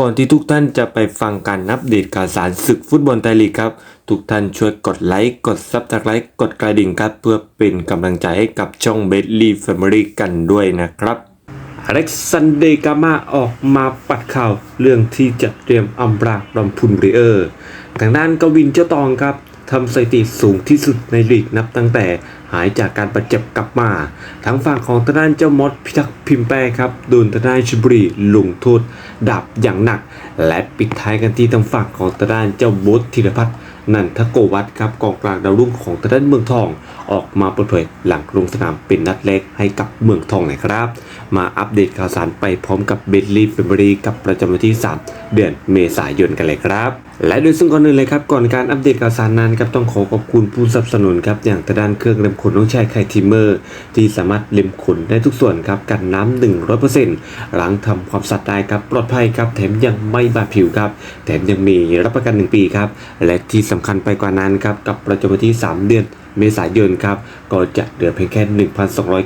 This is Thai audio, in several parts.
ก่อนที่ทุกท่านจะไปฟังการอัปเดตข่าวสารศึกฟุตบอลไทยลีกครับ ทุกท่านช่วยกดไลค์ กดซับสไครต์กดกระดิ่งครับ เพื่อเป็นกำลังใจให้กับช่องเบดลี่แฟมิลี่กันด้วยนะครับอเล็กซานเดรกามาออกมาปัดข่าวเรื่องที่จะเตรียมอัมราดอมพุนเรเออร์ทางด้านกวินเจ้าตองครับ ทำสถิติสูงที่สุดในลีกนับตั้งแต่หายจากการบาดเจ็บกลับมา ทั้งฝั่งของทางด้านเจ้ามดพิทักษ์พิมแปรครับโดนทางด้านชบุรีลุงทษดับอย่างหนัก และปิดท้ายกันที่ทางฝั่งของทางด้านเจ้าบุ๊ธีรพัฒน์นันทโกวัฒน์ครับกองกลางดาวรุ่งของทางด้านเมืองทอง ออกมาเปิดเผยหลังลงสนามเป็นนัดแรกให้กับเมืองทองหนะครับ มาอัปเดตข่าวสารไปพร้อมกับเบลลี่เฟเบรีกับประจำวันที่ 3 เดือนเมษายนกันเลยครับ และโดยซึ่งก่อนอื่นเลยครับก่อนการอัปเดตข่าวสารนั้นครับต้องขอขอบคุณผู้สนับสนุนครับอย่างทางด้านเครื่องเล็มขนน้องชายไคทิมเมอร์ ที่สามารถเล็มขนได้ทุกส่วนครับกันน้ำหนึ่งร้อยเปอร์เซ็นต์หลังทำความสะอาดได้ครับปลอดภัยครับแถมยังไม่บาดผิวครับแถมยังมีรับประกัน 1 ปีครับและที่สำคัญไปกว่านั้นครับกับประจำวันที่ 3 เดือนเมษายนครับก็จะเหลือเพียงแค่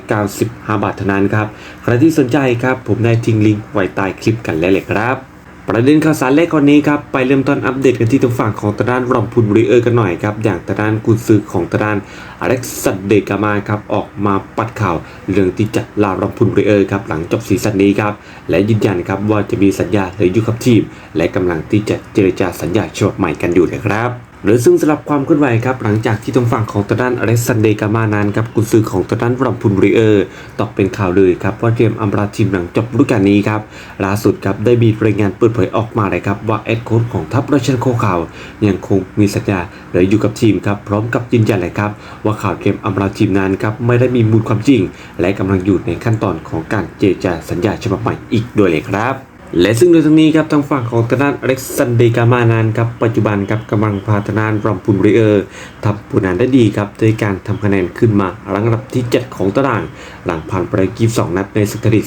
1,295 บาทเท่านั้นครับใครที่สนใจครับผมได้ทิ้งลิงก์ไว้ใต้คลิปกันแล้วเลยครับ ประเด็นข่าวสารแรกก่อนนี้ครับไปเริ่มต้นอัปเดตกันที่ทางฝั่งของตระด้านรอมพุนบริเออร์กันหน่อยครับอย่างตระด้านกุนซือของตระด้านอเล็กซานเดกามาครับออกมาปัดข่าวเรื่องที่จะลารอมพุนบริเออร์ครับหลังจบซีซั่นนี้ครับและยืนยันครับว่าจะมีสัญญาเหลืออยู่กับทีม และกำลังที่จะเจรจาสัญญาฉบับใหม่กันอยู่นะครับ หรือซึ่งสำหรับความเคลื่อนไหวครับหลังจากที่ตรงฝั่งของตางด้านอเล็กซานเดกามานั้นครับกุนซือของตางด้านรอมพุนบริเออร์ตอกเป็นข่าวเลยครับว่าเตรียมอำลาทีมหลังจบฤดูกาลนี้ครับล่าสุดครับได้มีรายงานเปิดเผยออกมาเลยครับว่าเอ็ดโค้ชของทัพราชันโคข่าวยังคงมีสัญญาเหลืออยู่กับทีมครับพร้อมกับยืนยันเลยครับว่าข่าวเตรียมอำลาทีมนั้นครับไม่ได้มีมูลความจริง และกำลังอยู่ในขั้นตอนของการเจรจาสัญญาฉบับใหม่อีกด้วยเลยครับ และซึ่งโดยทั้งนี้ครับทางฝั่งของทางด้านอเล็กซานเดกามานั้นครับปัจจุบันครับกำลังพาทางด้านรอมพุนบริเออร์ทำผลงานได้ดีครับโดยการทำคะแนนขึ้นมารังอันดับที่ 7 ของตาราง หลังผ่านไป22 นัดในศึกไทยลี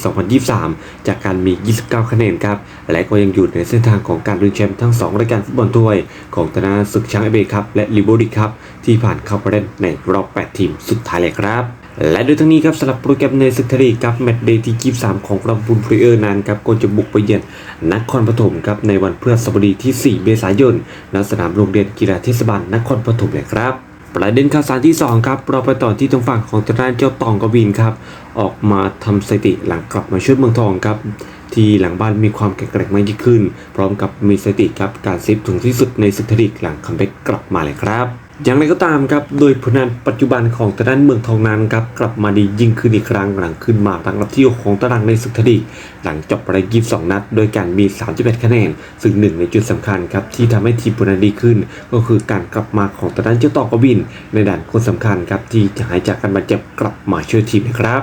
2023 จากการมี 29 คะแนนครับและก็ยังอยู่ในเส้นทางของการลุ้นแชมป์ทั้ง 2 รายการฟุตบอลถ้วย ของทางด้านศึกช้างเอเบครับและลิโบดิครับที่ผ่านเข้าไปเล่นในรอบ 8 ทีมสุดท้ายเลยครับ และโดยทั้งนี้ครับสำหรับโปรแกรมในศึกไทยลีกครับแมตช์เดย์ที่ 23 ของรำบุญพรีเออร์นั้นครับก็จะบุกไปเยือนนครปฐมครับในวันพฤหัสบดีที่ 4 เมษายนณสนามโรงเรียนกีฬาเทศบาลนครปฐมเลยครับประเด็นข่าวสารที่ 2 ครับเราไปต่อที่ตรงฝั่งของทางด้านเจ้าตองกวินครับ ออกมาทำสถิติหลังกลับมาช่วยเมืองทองครับ ที่หลังบ้านมีความแข็งแกร่งมากยิ่งขึ้น พร้อมกับมีสถิติครับการเซฟถึงที่สุดในศึกไทยลีกหลังคัมแบ็กกลับมาเลยครับ อย่างไรก็ตามครับ โดยผลงานปัจจุบันของทางด้านเมืองทองนั้นครับกลับมาดียิ่งขึ้นอีกครั้งหลังขึ้นมาตั้งรับที่หกของตารางในศึกทยลีหลังจบรายยีสองนัด โดยการมี 31 คะแนน ซึ่งหนึ่งในจุดสำคัญครับที่ทำให้ทีมผลงานดีขึ้น ก็คือการกลับมาของทางด้านเจ้าตองกวิน ในด่านคนสำคัญครับที่จะหายจากการบาดเจ็บกลับมาช่วยทีมนะครับ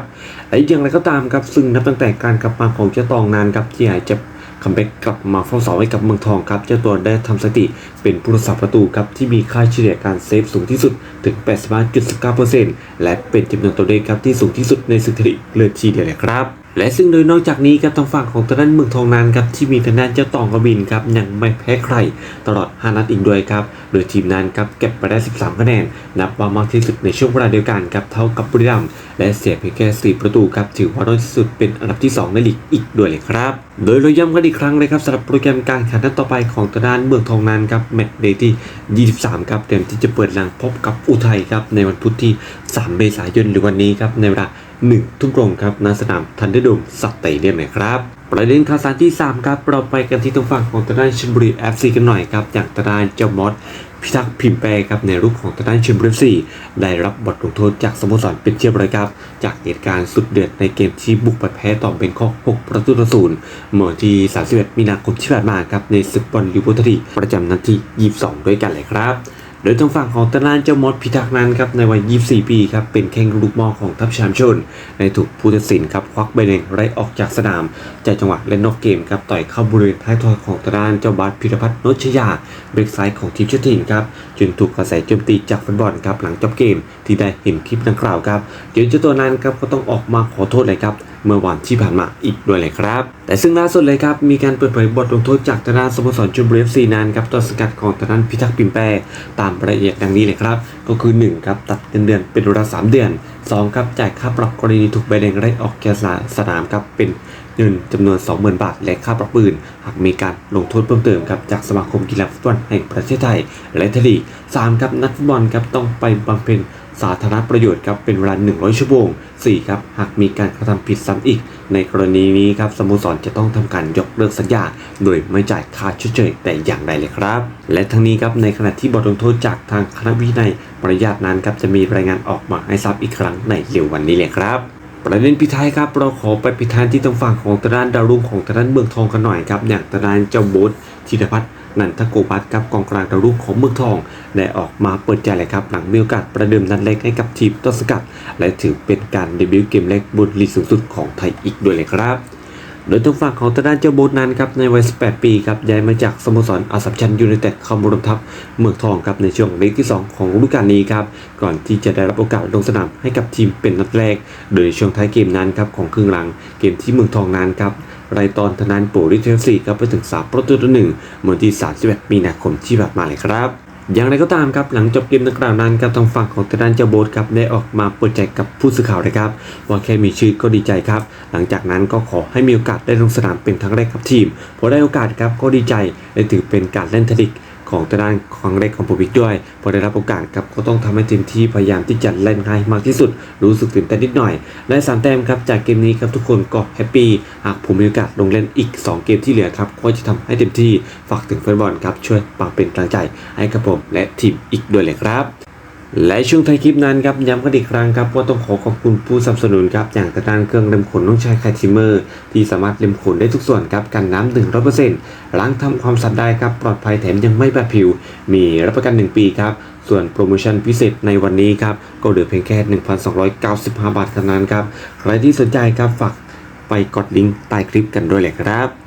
และอย่างไรก็ตามครับซึ่งนับตั้งแต่การกลับมาของเจ้าตองนั้นครับที่หายเจ็บ คัมแบ็กกลับมาเฝ้าเสาให้กับเมืองทองครับ เจ้าตัวได้ทำสถิติเป็นผู้รักษาประตูครับที่มีค่าเฉลี่ยการเซฟสูงที่สุดถึง 85.19%และเป็นจำนวนตัวเลขครับที่สูงที่สุดในสถิติเลยทีเดียวเลยครับ และซึ่งโดยนอกจากนี้ครับทางฝั่งของทางด้านเมืองทองนั้นครับที่มีทางด้านเจ้าตองกบินครับยังไม่แพ้ใครตลอด 5 นัดอีกด้วยครับโดยทีมนั้นครับเก็บไปได้ 13 คะแนน นับว่ามากที่สุดในช่วงเวลาเดียวกันครับเท่ากับบุรีรัมย์และเสียเพียงแค่4ประตูครับถือว่าน้อยที่สุดเป็นอันดับที่ 2 ในลีกอีกด้วยเลยครับ โดยเราย้ำกันอีกครั้งเลยครับสำหรับโปรแกรมการแข่งขันนัดต่อไปของทางด้านเมืองทองนั้นครับแมตช์เดย์ที่ 23 ครับเตรียมที่จะเปิดหลังพบกับอุทัยครับในวันพุธที่ 3 เมษายนหรือวันนี้ครับในเวลา 1 ทุ่มตรงครับณสนามทันเดอร์โดมสเตเดียมนะครับประเด็นข่าวสารที่ 3 ครับ เราไปกันที่ตรงฝั่งของทางด้านชลบุรีเอฟซีกันหน่อยครับจากทางด้านเจ้ามอสพิทักษ์พิมพ์แปรครับในรูปของทางด้านชลบุรีเอฟซีได้รับบทลงโทษจากสโมสรเป็นเชียบรายครับ จากเหตุการณ์สุดเดือดในเกมที่บุกไปแพ้ต่อเบงคอก6ประตูต่อศูนย์เมื่อที่ 31 มีนาคมที่ผ่านมาครับในศึกบอลลิเวอร์พูลประจำนัดที่ 22 ด้วยกันเลยครับ โดยทางฝั่งของตานานเจ้ามดพิทักษ์นั้นครับในวัย 24 ปีครับเป็นแข้งลูกมอของทัพชามชน ในถูกผู้ตัดสินครับควักใบแดงไล่ออกจากสนามจากจังหวะเล่นนอกเกมครับต่อยเข้าบริเวณท้ายทอยของตานานเจ้าบาสพิรพัฒน์นชยาเบรกซ้ายของทีมชาตินครับจนถูกกระแสโจมตีจากแฟนบอลครับหลังจบเกมที่ได้เห็นคลิปดังกล่าวครับจนเจ้าตัวนั้นครับก็ต้องออกมาขอโทษเลยครับ เมื่อวันที่ผ่านมาอีกด้วยเลยครับ แต่ซึ่งล่าสุดเลยครับ มีการเปิดเผยบทลงโทษจากทางด้านสโมสรชลบุรีฟซีนั้นครับต้นสกัดของทางด้านพิทักษ์ปิมแปรตามรายละเอียดดังนี้เลยครับ ก็คือ 1 ครับ ตัดเงินเดือนเป็นเวลา3เดือน 2 ครับ จ่ายค่าปรับกรณีถูกใบแดงไล่ออกจากสนามครับเป็นเงินจำนวน 20,000 บาท และค่าปรับปืน หากมีการลงโทษเพิ่มเติมครับจากสมาคมกีฬาฟุตบอลแห่งประเทศไทย และทลีก3ครับนักฟุตบอลครับต้องไปบำเพ็ญ สาธารณประโยชน์ครับเป็นเวลา 100 ชั่วโมง 4 ครับ หากมีการกระทำผิดซ้ำอีก ในกรณีนี้ครับสโมสรจะต้องทำการยกเลิกสัญญา โดยไม่จ่ายค่าชดเชยแต่อย่างใดเลยครับ และทั้งนี้ครับในขณะที่บทลงโทษจากทางคณะวินัยปริยัตินั้นครับจะมีรายงานออกมาให้ทราบอีกครั้งในเร็ววันนี้เลยครับประเด็นพิท้ายครับเราขอไปพิธานที่ทางฝั่งของตะด้านดาวรุ่งของตะด้านเมืองทองกันหน่อยครับอย่างตะด้านเจ้าโบ๊ทธีรพัฒน์ นันทโกบัตครับกองกลางดาวรุ่งของเมืองทอง ได้ออกมาเปิดใจเลยครับ หลังมีโอกาสประเดิมนัดเล็กให้กับทีมต้นสกัด และถือเป็นการเดบิวต์เกมเล็กบนลีกสูงสุดของไทยอีกด้วยเลยครับโดยทางฝั่งของตะด้านเจ้าโบ๊ทนั้นครับในวัย 18 ปีครับย้ายมาจากสโมสรอาสัมชัญยูไนเต็ดเข้ามารวมทัพเมืองทองครับในช่วงเล็กที่ 2 ของฤดูกาลนี้ครับก่อนที่จะได้รับโอกาสลงสนามให้กับทีมเป็นนัดแรก โดยในช่วงท้ายเกมนั้นครับของครึ่งหลังเกมที่เมืองทองนั้นครับ ไรตอนธนานปูริเทลซีครับไปถึง3ประตูต่อหนึ่งเมื่อที่31มีนาคมที่ผ่านมาเลยครับอย่างไรก็ตามครับหลังจบเกมดังกล่าวนั้นครับทางฝั่งของทางด้านเจ้าโบ๊ทครับได้ออกมาเปิดใจกับผู้สื่อข่าวนะครับ ว่าแค่มีชื่อก็ดีใจครับ หลังจากนั้นก็ขอให้มีโอกาสได้ลงสนามเป็นครั้งแรกกับทีมพอได้โอกาสครับก็ดีใจและถือเป็นการเล่นทดิก ของตางด้านครั้งแรกของโปรวิกด้วย พอได้รับโอกาสครับก็ต้องทำให้เต็มที่พยายามที่จะเล่นให้มากที่สุด รู้สึกตื่นเต้นนิดหน่อย และสามแต้มครับจากเกมนี้ครับทุกคนก็แฮปปี้หากผมมีโอกาสลงเล่นอีก 2 เกมที่เหลือครับก็จะทำให้เต็มที่ฝากถึงแฟนบอลครับช่วยปากเป็นกำลังใจให้กับผมและทีมอีกด้วยเลยครับ และช่วงท้ายคลิปนั้นครับย้ำกันอีกครั้งครับว่าต้องขอขอบคุณผู้สนับสนุนครับอย่างกระดานเครื่องเล็มขนน้องชายคาทิเมอร์ที่สามารถเล็มขนได้ทุกส่วนครับกันน้ำหนึ่งร้อยเปอร์เซ็นต์ล้างทำความสะอาดได้ครับปลอดภัยแถมยังไม่บาดผิว มีรับประกัน 1 ปีครับส่วนโปรโมชั่นพิเศษในวันนี้ครับก็เหลือเพียงแค่ 1,295 บาทเท่านั้นครับใครที่สนใจครับฝากไปกดลิงก์ใต้คลิปกันด้วยเลยครับ